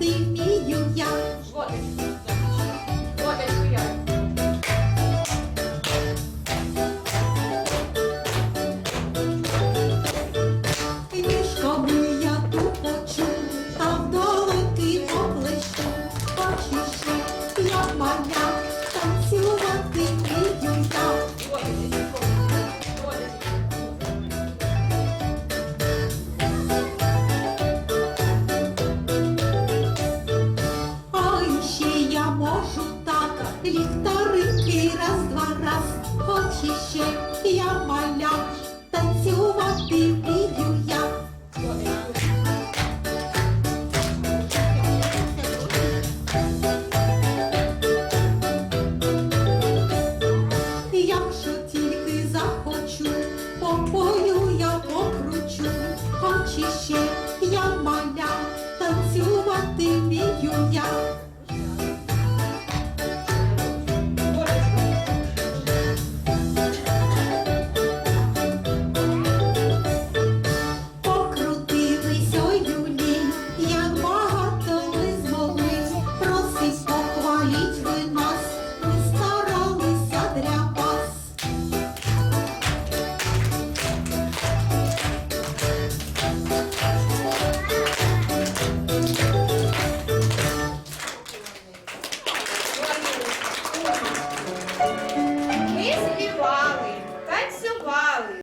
співати вмію я. Жволик. покажу так, ліхтарики раз, два раз, Хоч іще я маля, танцювати вмію я. Як же тільки захочу, попою я покручу, Хоч іще я маля, танцювати вмію. Ми співали, танцювали.